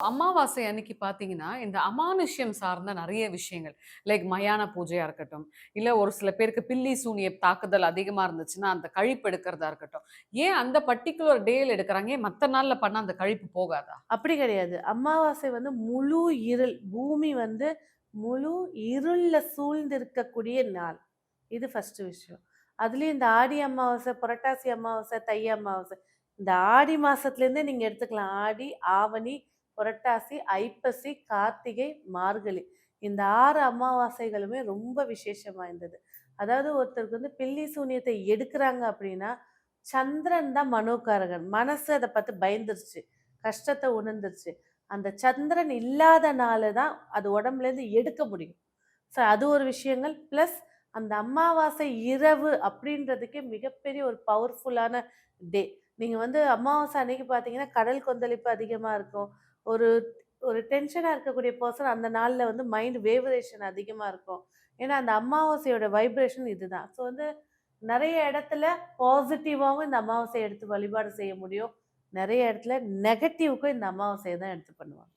அமாவாசை அன்னைக்கு பார்த்தீங்கன்னா, இந்த அமானுஷ்யம் சார்ந்த நிறைய விஷயங்கள். லைக் மயான பூஜையாக இருக்கட்டும், இல்லை ஒரு சில பேருக்கு பில்லி, சூனிய தாக்குதல் அதிகமாக இருந்துச்சுன்னா, அந்த கழிப்பு எடுக்கிறதா இருக்கட்டும். ஏன் அந்த பர்ட்டிகுலர் டேல எடுக்கிறாங்க ஏன் மற்ற நாளில் பண்ணால் அந்த கழிப்பு போகாதா? அப்படி கிடையாது. அமாவாசை வந்து முழு இருள். பூமி வந்து முழு இருளில் சூழ்ந்திருக்கக்கூடிய நாள். இது ஃபஸ்ட்டு விஷயம். அதுலேயும் இந்த ஆடி அமாவாசை, புரட்டாசி அமாவாசை, தை அமாவாசை. இந்த ஆடி மாதத்துலேருந்தே நீங்கள் எடுத்துக்கலாம். ஆடி, ஆவணி, புரட்டாசி, ஐப்பசி, கார்த்திகை, மார்கழி. இந்த ஆறு அமாவாசைகளுமே ரொம்ப விசேஷம் வாய்ந்தது. அதாவது ஒருத்தருக்கு வந்து பில்லி சூனியத்தை எடுக்கிறாங்க அப்படின்னா, சந்திரன் தான் மனோகாரகன். மனசு அதை பார்த்து பயந்துருச்சு. கஷ்டத்தை உணர்ந்துருச்சு. அந்த சந்திரன் இல்லாதனால தான் அது உடம்புலேருந்து எடுக்க முடியும். ஸோ அது ஒரு விஷயங்கள். ப்ளஸ் அந்த அமாவாசை இரவு அப்படின்றதுக்கே மிகப்பெரிய ஒரு பவர்ஃபுல்லான டே. நீங்கள் வந்து அமாவாசை அன்னைக்கு பார்த்தீங்கன்னா, கடல் கொந்தளிப்பு அதிகமாக இருக்கும். ஒரு ஒரு டென்ஷனாக இருக்கக்கூடிய பர்சன் அந்த நாளில் வந்து மைண்ட் வேவரேஷன் அதிகமாக இருக்கும். ஏன்னா, அந்த அமாவாசையோட வைப்ரேஷன் இதுதான். ஸோ வந்து நிறைய இடத்துல பாசிட்டிவாகவும் இந்த அமாவாசையை எடுத்து வழிபாடு செய்ய முடியும். நிறைய இடத்துல நெகட்டிவ்க்கும் இந்த அமாவாசையை தான் எடுத்து பண்ணுவாங்க.